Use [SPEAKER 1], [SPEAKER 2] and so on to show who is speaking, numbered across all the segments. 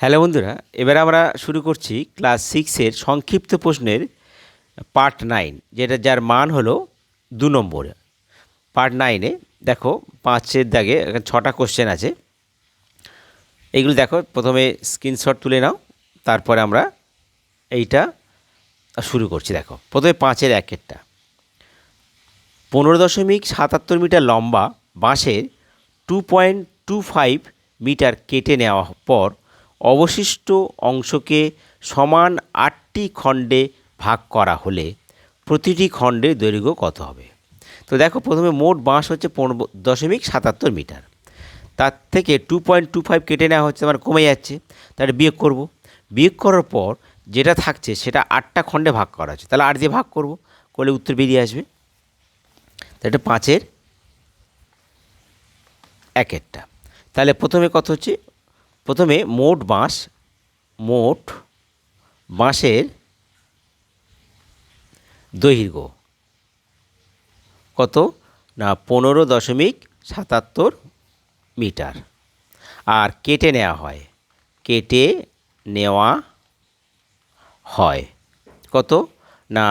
[SPEAKER 1] Hello বন্ধুরা, এবার আমরা শুরু করছি ক্লাস সিক্সের সংক্ষিপ্ত প্রশ্নের পার্ট নাইন যেটা যার মান হলো দু নম্বর। পার্ট নাইনে দেখো পাঁচের দাগে ছটা কোশ্চেন আছে। এইগুলো দেখো, প্রথমে স্ক্রিনশট তুলে নাও, তারপরে আমরা এইটা শুরু করছি, দেখো। প্রথমে পাঁচের একেরটা পনেরো দশমিক সাতাত্তর মিটার লম্বা বাঁশের two point two five metre কেটে নেওয়া পর অবশিষ্ট অংশকে সমান আটটি খণ্ডে ভাগ করা হলে প্রতিটি খণ্ডের দৈর্ঘ্য কত হবে? তো দেখো, প্রথমে মোট বাঁশ হচ্ছে পনেরো দশমিক সাতাত্তর মিটার। তার থেকে টু পয়েন্ট টু ফাইভ কেটে নেওয়া হচ্ছে মানে কমে যাচ্ছে। তাহলে বিয়োগ করব। বিয়োগ করার পর যেটা থাকছে, সেটা আটটা খণ্ডে ভাগ করা আছে তাহলে আট দিয়ে ভাগ করব, করলে উত্তর বেরিয়ে আসবে। এটা পাঁচের একেরটা। তাহলে প্রথমে কত হচ্ছে? প্রথমে মোট বাঁশ, মোট বাঁশের দৈর্ঘ্য কত? না, পনেরো দশমিক সাতাত্তর মিটার। আর কেটে নেওয়া হয়, কেটে নেওয়া হয়। কত? না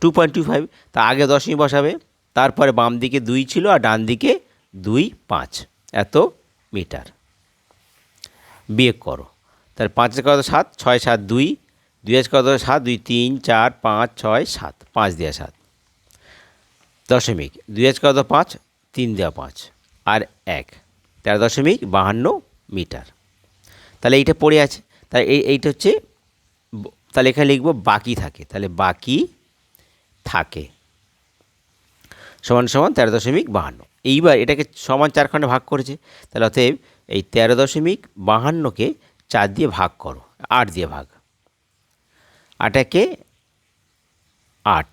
[SPEAKER 1] টু পয়েন্ট টু ফাইভ তা আগে দশমিক বসাবে, তারপরে বাম দিকে দুই ছিল আর ডান দিকে দুই পাঁচ, এত মিটার। বিয়োগ করো। তাহলে পাঁচের কত সাত? ছয় সাত দুই। দুই আছে কত সাত? দুই তিন, চার, পাঁচ, ছয়, সাত। পাঁচ দেওয়া সাত। দশমিক। দুই আছে কত পাঁচ? তিন দেওয়া পাঁচ। আর এক। তেরো দশমিক বাহান্ন মিটার। তাহলে এইটা পড়ে আছে। তাহলে এই, এইটা হচ্ছে তাহলে এখানে লিখব বাকি থাকে। তাহলে বাকি থাকে। সমান সমান তেরো দশমিক বাহান্ন। এইবার এটাকে সমান চার খণ্ডে ভাগ করেছে। তাহলে অতএব এই তেরো দশমিক বাহান্নকে চার দিয়ে ভাগ করো, আট দিয়ে ভাগ। আটাকে আট।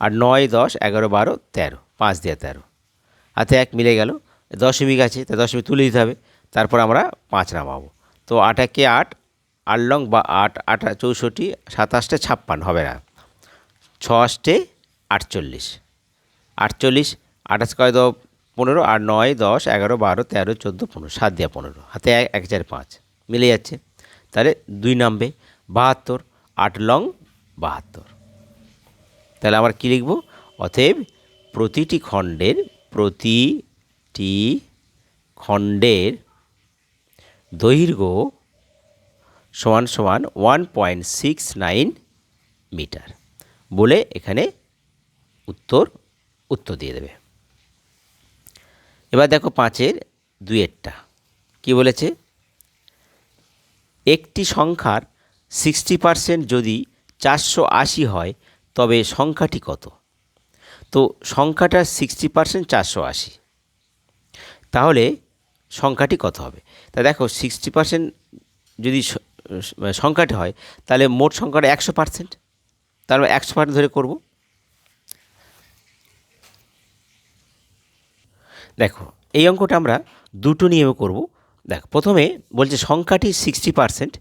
[SPEAKER 1] আর নয় দশ এগারো বারো তেরো, পাঁচ দিয়ে তেরো। হাতে এক মিলে গেল, দশমিক আছে, তা দশমিক তুলে দিতে হবে, তারপর আমরা পাঁচ নামাবো। তো আটাকে আট আট লং বা আট আট চৌষট্টি, সাতাশটে ছাপ্পান্ন, হবে না। ছ আষ্টে আটচল্লিশ। আটচল্লিশ আঠাশ কয় দ পনেরো আর নয়, দশ, এগারো, বারো, তেরো, চোদ্দ, পনেরো, সাত দিয়ে পনেরো। হাতে এক এক, চার, পাঁচ। মিলে যাচ্ছে। তাহলে দুই নামবে। বাহাত্তর, আট লং, বাহাত্তর। তাহলে আমরা কী লিখব? অতএব প্রতিটি খণ্ডের প্রতিটি খণ্ডের দৈর্ঘ্য সমান সমান one point six nine metre. বলে এখানে উত্তর উত্তর দিয়ে দেবে। এবার দেখো পাঁচের দুয়েরটা কি বলেছে? একটি সংখ্যার সিক্সটি পার্সেন্ট যদি চারশো আশি হয়, তবে সংখ্যাটি কত? তো সংখ্যাটা সিক্সটি পার্সেন্ট চারশো আশি। তাহলে সংখ্যাটি কত হবে? তা দেখো সিক্সটি পার্সেন্ট যদি সংখ্যাটি হয়, তাহলে মোট সংখ্যাটা একশো পার্সেন্ট তার একশো পার্সেন্ট ধরে করব। দেখো, এই অঙ্কটা আমরা দুটো নিয়মে করব। দেখো, প্রথমে বলছে সংখ্যাটি সিক্সটি পার্সেন্ট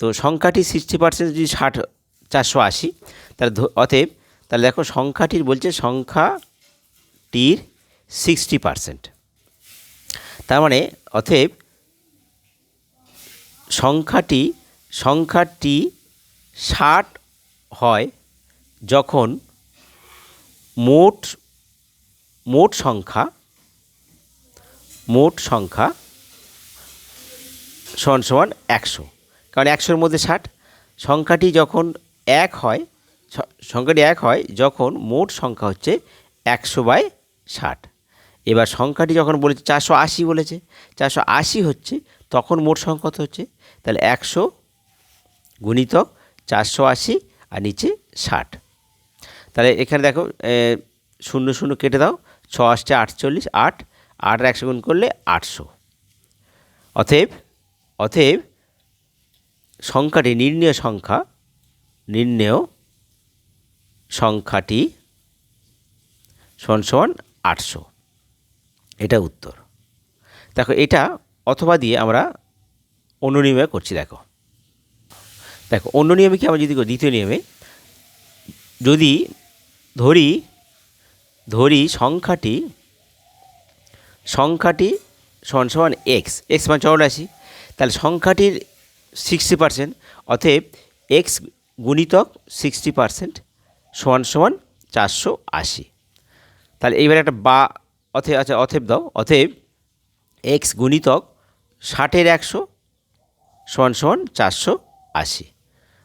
[SPEAKER 1] তো সংখ্যাটি সিক্সটি পার্সেন্ট যদি ষাট, চারশো আশি, তাহলে অতএব তাহলে দেখো সংখ্যাটির বলছে সংখ্যাটির সিক্সটি পার্সেন্ট তার মানে অতএব সংখ্যাটি সংখ্যাটি ষাট হয় যখন মোট মোট সংখ্যা মোট সংখ্যা সমান সমান একশো। কারণ একশোর মধ্যে ষাট। সংখ্যাটি যখন এক হয় সংখ্যাটি এক হয়, যখন মোট সংখ্যা হচ্ছে একশো বাই ষাট। এবার সংখ্যাটি যখন বলেছে চারশো আশি বলেছে, চারশো আশি হচ্ছে, তখন মোট সংখ্যা কত হচ্ছে? তাহলে একশো গুণিতক চারশো আশি আর নিচে ষাট। তাহলে এখানে দেখো শূন্য শূন্য কেটে দাও, ছ আষ্টে আটচল্লিশ, আট আট একশো গুণ করলে আটশো। অতএব অতএব সংখ্যাটি নির্ণয় সংখ্যা, নির্ণয় সংখ্যাটি সমান সমান আটশো। এটা উত্তর। দেখো, এটা অথবা দিয়ে আমরা অন্য নিয়মে করছি, দেখো। দেখো অন্য নিয়মে কি আমরা যদি দ্বিতীয় নিয়মে। যদি ধরি ধরি সংখ্যাটি সংখ্যাটি সমান সমান এক্স এক্স মানে চৌরাশি তাহলে সংখ্যাটির সিক্সটি পার্সেন্ট অতএব এক্স গুণিতক সিক্সটি পার্সেন্ট সমান সমান চারশো আশি। তাহলে এইবারে একটা বা, অথে আচ্ছা অথেব দাও। অথেব এক্স গুণিতক ষাটের একশো সমান সমান চারশো আশি।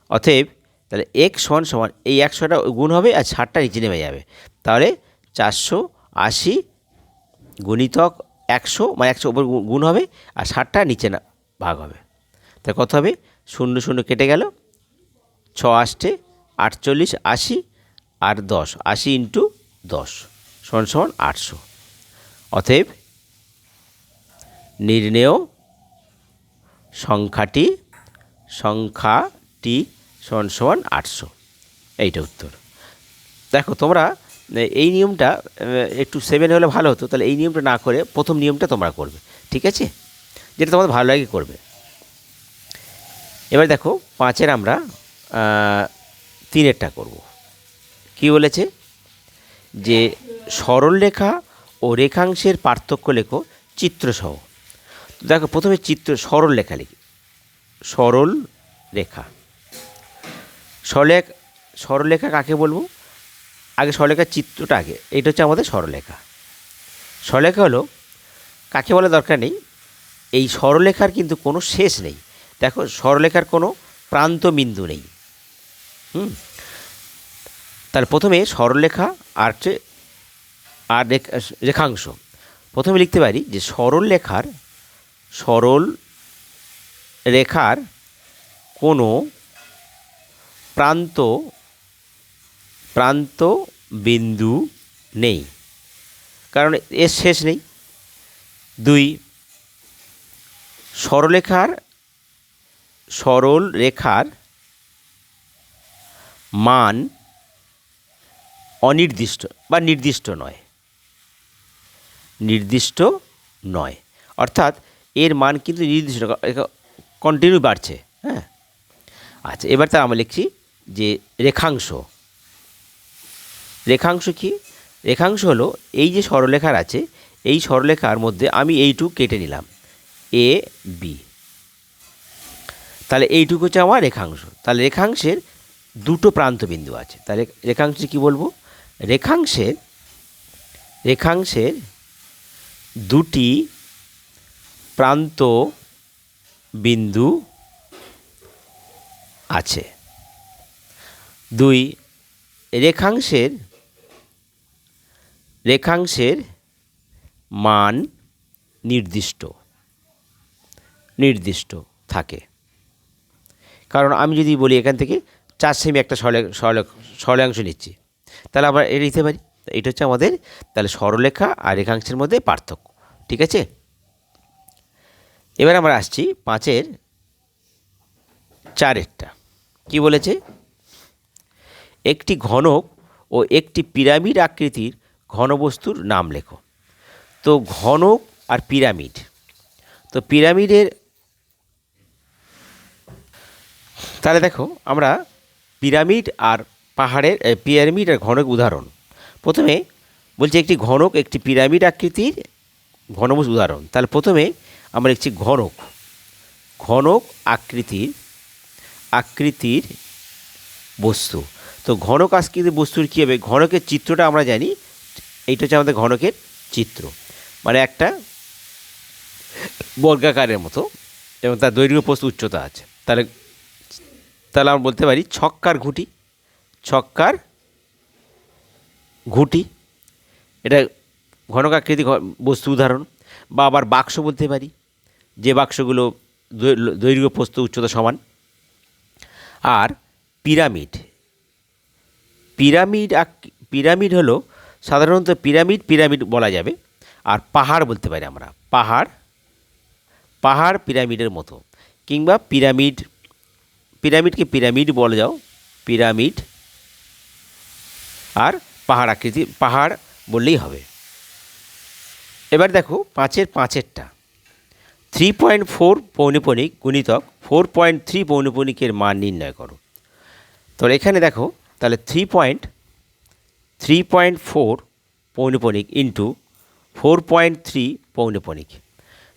[SPEAKER 1] অতএব তাহলে এক সমান সমান, এই একশোটা গুণ হবে আর ষাটটা নিচে নেমে যাবে। তাহলে চারশো আশি গুণিতক একশো মানে একশো উপর গুণ হবে আর ষাটটা নিচে না, ভাগ হবে। তাহলে কত হবে? শূন্য শূন্য কেটে গেল। ছ আষ্টে আটচল্লিশ, আশি আর দশ। আশি ইন্টু দশ সমান সমান আটশো। অতএব নির্ণেয় সংখ্যাটি সংখ্যাটি সমান সমান আটশো। এইটা উত্তর। দেখো, তোমরা এই নিয়মটা একটু সেভেন হলে ভালো হতো, তাহলে এই নিয়মটা না করে প্রথম নিয়মটা তোমরা করবে, ঠিক আছে? যেটা তোমাদের ভালো লাগে করবে। এবার দেখো, পাঁচের আমরা তিনেরটা করব। কি বলেছে? যে সরলরেখা ও রেখাংশের পার্থক্য লেখো, চিত্রসহ। দেখো, প্রথমে চিত্র, সরল লেখা লিখি। সরল রেখা। সরলেখ সরলরেখা কাকে বলব? আগে সরলেখার চিত্রটা আগে এটা হচ্ছে আমাদের সরলরেখা সরলরেখা হলো, কাকে বলা দরকার নেই, এই সরলরেখার কিন্তু কোনো শেষ নেই। দেখো সরলরেখার কোনো প্রান্ত বিন্দু নেই। হুম? তাহলে প্রথমে সরলরেখা আর হচ্ছে, আর রেখাংশ। প্রথমে লিখতে পারি যে সরল রেখার সরল রেখার কোনো প্রান্ত প্রান্ত বিন্দু নেই। কারণ এর শেষ নেই। দুই, সরলরেখার সরল রেখার মান অনির্দিষ্ট বা নির্দিষ্ট নয়। নির্দিষ্ট নয়। অর্থাৎ এর মান কিন্তু নির্দিষ্ট কন্টিনিউ বাড়ছে। হ্যাঁ। আচ্ছা এবার তার আমরা লিখছি যে রেখাংশ। রেখাংশ কি? রেখাংশ হলো এই যে সরলরেখার আছে, এই সরলরেখার মধ্যে আমি এইটুকু কেটে নিলাম। এ বি তাহলে এইটুকু হচ্ছে আমার রেখাংশ। তাহলে রেখাংশের দুটো প্রান্ত বিন্দু আছে। তাহলে রেখাংশে কি বলব? রেখাংশের রেখাংশের দুটি প্রান্ত বিন্দু আছে। দুই, রেখাংশের রেখাংশের মান নির্দিষ্ট নির্দিষ্ট থাকে। কারণ আমি যদি বলি এখান থেকে চার সেমি একটা সরলে সরলে, সরলাংশ নিচ্ছি, তাহলে আবার এটা নিতে পারি? এটা হচ্ছে আমাদের তাহলে সরলরেখা আর রেখাংশের মধ্যে পার্থক্য, ঠিক আছে? এবার আমরা আসছি পাঁচের চারেরটা। কি বলেছে? একটি ঘনক ও একটি পিরামিড আকৃতির ঘনবস্তুর নাম লেখো। তো ঘনক আর পিরামিড। তো পিরামিডের তাহলে দেখো, আমরা পিরামিড আর পাহাড়ের পিরামিড আর ঘনক উদাহরণ। প্রথমে বলছি একটি ঘনক, একটি পিরামিড আকৃতির ঘনবস্তু উদাহরণ। তাহলে প্রথমে আমরা একটি ঘনক। ঘনক আকৃতির আকৃতির বস্তু। তো ঘনক আকৃতির বস্তুর কী হবে? ঘনকের চিত্রটা আমরা জানি এইটা হচ্ছে আমাদের ঘনকের চিত্র। মানে একটা বর্গাকারের মতো এবং তার দৈর্ঘ্য প্রস্থ উচ্চতা আছে। তাহলে তাহলে আমরা বলতে পারি ছক্কার ঘুঁটি ছক্কার ঘুঁটি। এটা ঘনকাকৃতি বস্তু উদাহরণ। বা আবার বাক্স বলতে পারি, যে বাক্সগুলো দৈর্ঘ্য, প্রস্থ, উচ্চতা সমান। আর পিরামিড। পিরামিড পিরামিড হলো সাধারণত পিরামিড পিরামিড বলা যাবে। আর পাহাড় বলতে পারি আমরা। পাহাড় পাহাড় পিরামিডের মতো। কিংবা পিরামিড, পিরামিডকে পিরামিড বলে যাও। পিরামিড আর পাহাড় আকৃতি, পাহাড় বললেই হবে। এবার দেখো পাঁচের পাঁচেরটা। থ্রি পয়েন্ট ফোর পৌনপণিক গুণিতক, ফোর পয়েন্ট থ্রি পৌনপণিকের মান নির্ণয় করো। তো এখানে দেখো, তাহলে three point three point four পৌনপণিক into four point three পৌনপণিক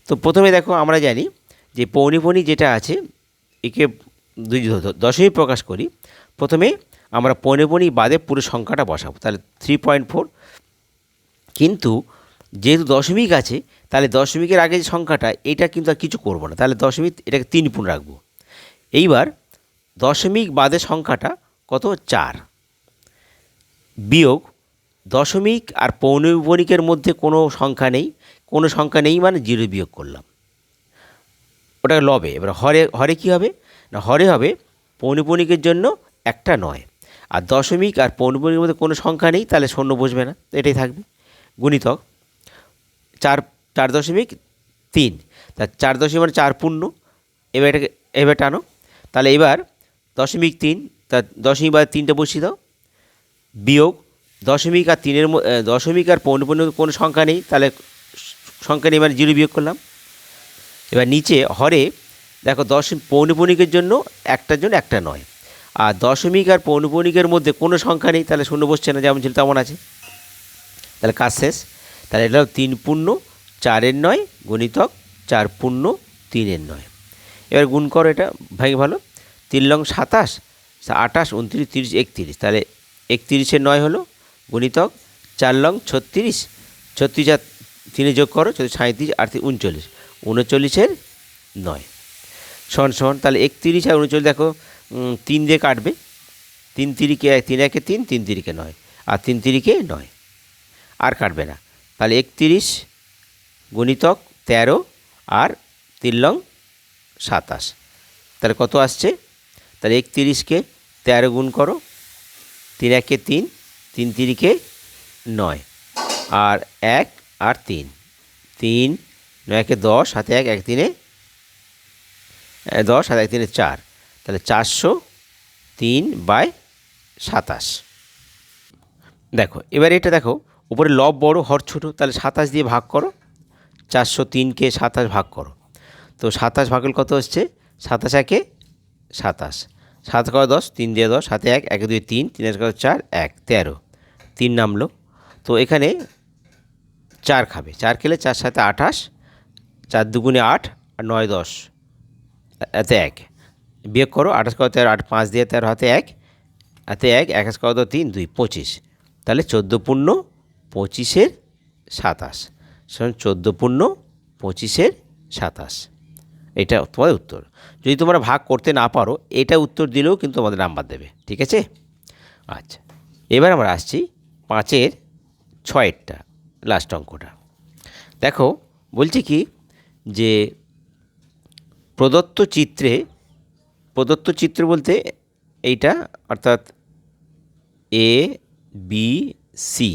[SPEAKER 1] তো প্রথমে দেখো আমরা জানি যে পৌনিপনি যেটা আছে, একে দুই দশমিক প্রকাশ করি। প্রথমে আমরা পৌনিপনি বাদে পুরো সংখ্যাটা বসাবো, তাহলে থ্রি পয়েন্ট ফোর কিন্তু যেহেতু দশমিক আছে, তাহলে দশমিকের আগে যে সংখ্যাটা, এটা কিন্তু আর কিছু করব না, তাহলে দশমিক এটাকে তিন পুন রাখব। এইবার দশমিক বাদে সংখ্যাটা কত? চার। বিয়োগ দশমিক আর পৌনবণিকের মধ্যে কোনো সংখ্যা নেই। কোনো সংখ্যা নেই মানে জিরো বিয়োগ করলাম। ওটা লবে এবার হরে হরে কী হবে? না, হরে হবে পৌনপণিকের জন্য একটা নয়। আর দশমিক আর পৌনপণিকের মধ্যে কোনো সংখ্যা নেই, তাহলে শূন্য বসবে না। এটাই থাকবে। গুণিতক চার চার দশমিক তিন। তা চার দশমিক মানে চার পূর্ণ। এবার এটাকে, এবার টানো। তাহলে এবার দশমিক তিন, তা দশমিক বা তিনটে বসিয়ে দাও। বিয়োগ দশমিক আর তিনের দশমিক আর পৌনপূর্ণ কোনো সংখ্যা নেই, তাহলে সংখ্যা নেই মানে জিরো বিয়োগ করলাম। এবার নিচে হরে, দেখো দশ পৌনপণিকের জন্য একটার জন্য একটা নয়। আর দশমিক আর পৌনপণিকের মধ্যে কোনো সংখ্যা নেই, তাহলে শূন্য বসছে না, যেমন ছিল তেমন আছে। তাহলে কাজ শেষ। তাহলে এটা হলো তিন পূর্ণ চারের নয় গণিতক চার পূর্ণ তিনের নয়। এবার গুণ করো এটা ভাগে ভালো। তিন লং সাতাশ, আঠাশ, উনত্রিশ, তিরিশ, একত্রিশ, তাহলে একত্রিশের নয় হলো গণিতক, চার লং ছত্রিশ ছত্রিশ আর তিনে যোগ করো সাঁত্রিশ আর তিন উনচল্লিশ। উনচল্লিশের নয়। সমান সমান, তাহলে একত্রিশ আর উনচল্লিশ দেখো তিন দিয়ে কাটবে। তিন তিরিকে, তিন একে তিন তিন তিরিকে নয়। আর তিন তিরিকে নয়। আর কাটবে না। তাহলে একত্রিশ গুণিতক তেরো আর তিন লং সাতাশ। তাহলে কত আসছে? তাহলে একত্রিশকে তেরো গুণ করো তিন একে তিন তিন তিরিকে নয়। আর এক আর তিন। তিন, নয় একে দশ হাতে এক এক তিনে দশ হাতে এক তিনে চার। তাহলে চারশো তিন বাই সাতাশ। দেখো, এবার এটা দেখো, উপরে লব বড়, হর ছোটো, তাহলে সাতাশ দিয়ে ভাগ করো। চারশো তিনকে সাতাশ ভাগ করো। তো সাতাশ ভাগল কত হচ্ছে? সাতাশ একে সাতাশ। সাত করে দশ, তিন দিয়ে দশ সাথে এক এক দুই তিন তিন এক চার, এক, তেরো। তিন নামলো। তো এখানে চার খাবে। চার খেলে চার সাথে আঠাশ, চার দুগুণে আট, আর নয় দশ। এতে এক। বিয়োগ করো, আঠাশ কত তেরো, আট পাঁচ দিয়ে তেরো হাতে এক। হাতে এক একাশ কত তিন, দুই, পঁচিশ। তাহলে চোদ্দ পূর্ণ পঁচিশের সাতাশ। চোদ্দ পূর্ণ পঁচিশের সাতাশ। এটা তোমাদের উত্তর। যদি তোমরা ভাগ করতে না পারো, এটা উত্তর দিলেও কিন্তু তোমাদের নাম্বার দেবে, ঠিক আছে? আচ্ছা এবার আমরা আসছি পাঁচের ছয়েরটা লাস্ট অঙ্কটা। দেখো, বলছি কি যে প্রদত্ত চিত্রে, প্রদত্ত চিত্র বলতে এইটা, অর্থাৎ এ বি সি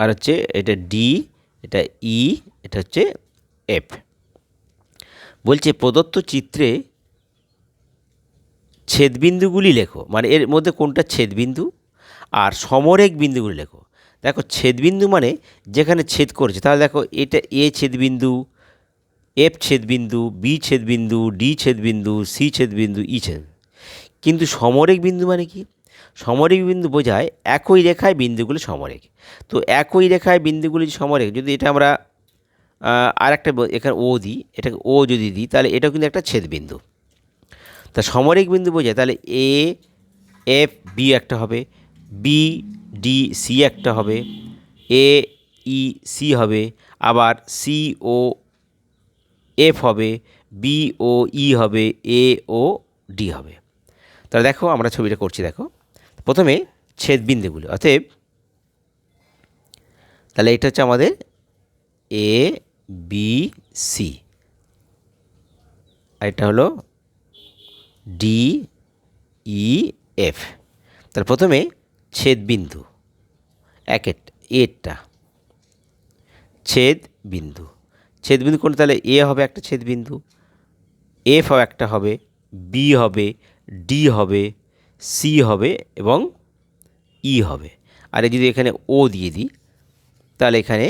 [SPEAKER 1] আর হচ্ছে এটা ডি এটা ই এটা হচ্ছে এফ বলছে, প্রদত্ত চিত্রে ছেদবিন্দুগুলি লেখো। মানে এর মধ্যে কোনটা ছেদবিন্দু আর সমরেক বিন্দুগুলি লেখো। দেখো, ছেদবিন্দু মানে যেখানে ছেদ করেছে। তাহলে দেখো, এটা এ ছেদবিন্দু, এফ ছেদবিন্দু, বি ছেদবিন্দু, ডি ছেদবিন্দু, সি ছেদবিন্দু, ই ছেদ। কিন্তু সমরেক বিন্দু মানে কি? সমরেক বিন্দু বোঝায় একই রেখায় বিন্দুগুলি সমরেক তো একই রেখায় বিন্দুগুলি সমরেক যদি এটা আমরা আর একটা এখানে ও দিই। এটাকে ও যদি দিই, তাহলে এটাও কিন্তু একটা ছেদবিন্দু। তা সমরেখ বিন্দু বোঝায়, তাহলে এ এফ বি একটা হবে বি ডি সি একটা হবে এ ই সি হবে, আবার সি ও এফ হবে বি ও ই হবে এ ও ডি হবে। তাহলে দেখো, আমরা ছবিটা করছি, দেখো। প্রথমে ছেদবিন্দুগুলো, অতএব তাহলে এটা হচ্ছে আমাদের এ বি সি আর এটা হলো ডি ই এফ তাহলে প্রথমে ছেদবিন্দু একের এরটা ছেদ বিন্দু ছেদবিন্দু কোনটা তাহলে এ হবে একটা ছেদবিন্দু এফ হবে একটা হবে বি হবে ডি হবে সি হবে এবং ই হবে। আর যদি এখানে ও দিয়ে দিই, তাহলে এখানে,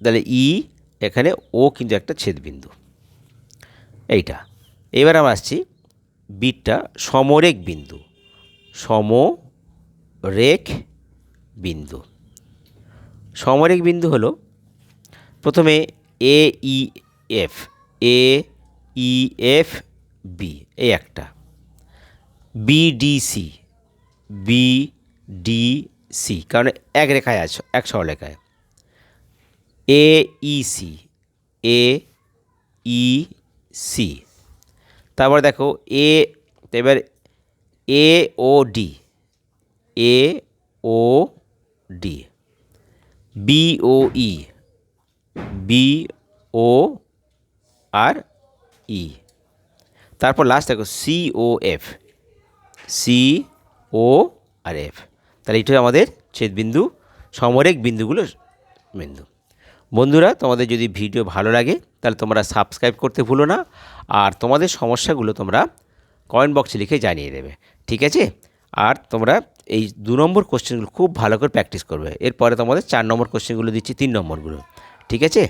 [SPEAKER 1] তাহলে ই এখানে ও কিন্তু একটা ছেদবিন্দু। এইটা। এবার আমরা আসছি বিটটা সমরেক বিন্দু। সমরেখ বিন্দু। সমরেক বিন্দু হলো প্রথমে A E F, A E F B, এই একটা। বিডিসি বি ডি সি, কারণ এক রেখায় আছে, এক সরলেখায় এ ই সি এ ই সি তারপর দেখো এ এবার A O D A O D B O E B O R E তারপর লাস্ট দেখো C O F C O আর এফ তাহলে এটা আমাদের ছেদবিন্দু, সমরেখ বিন্দুগুলো বিন্দু। বন্ধুরা, তোমাদের যদি ভিডিও ভালো লাগে, তাহলে তোমরা সাবস্ক্রাইব করতে ভুলো না, আর তোমাদের সমস্যাগুলো তোমরা কমেন্ট বক্সে লিখে জানিয়ে দেবে, ঠিক আছে? আর তোমরা এই দু নম্বর কোশ্চেনগুলো খুব ভালো করে প্র্যাকটিস করবে, এরপরে তোমাদের চার নম্বর কোশ্চেনগুলো দিচ্ছি, তিন নম্বরগুলো, ঠিক আছে?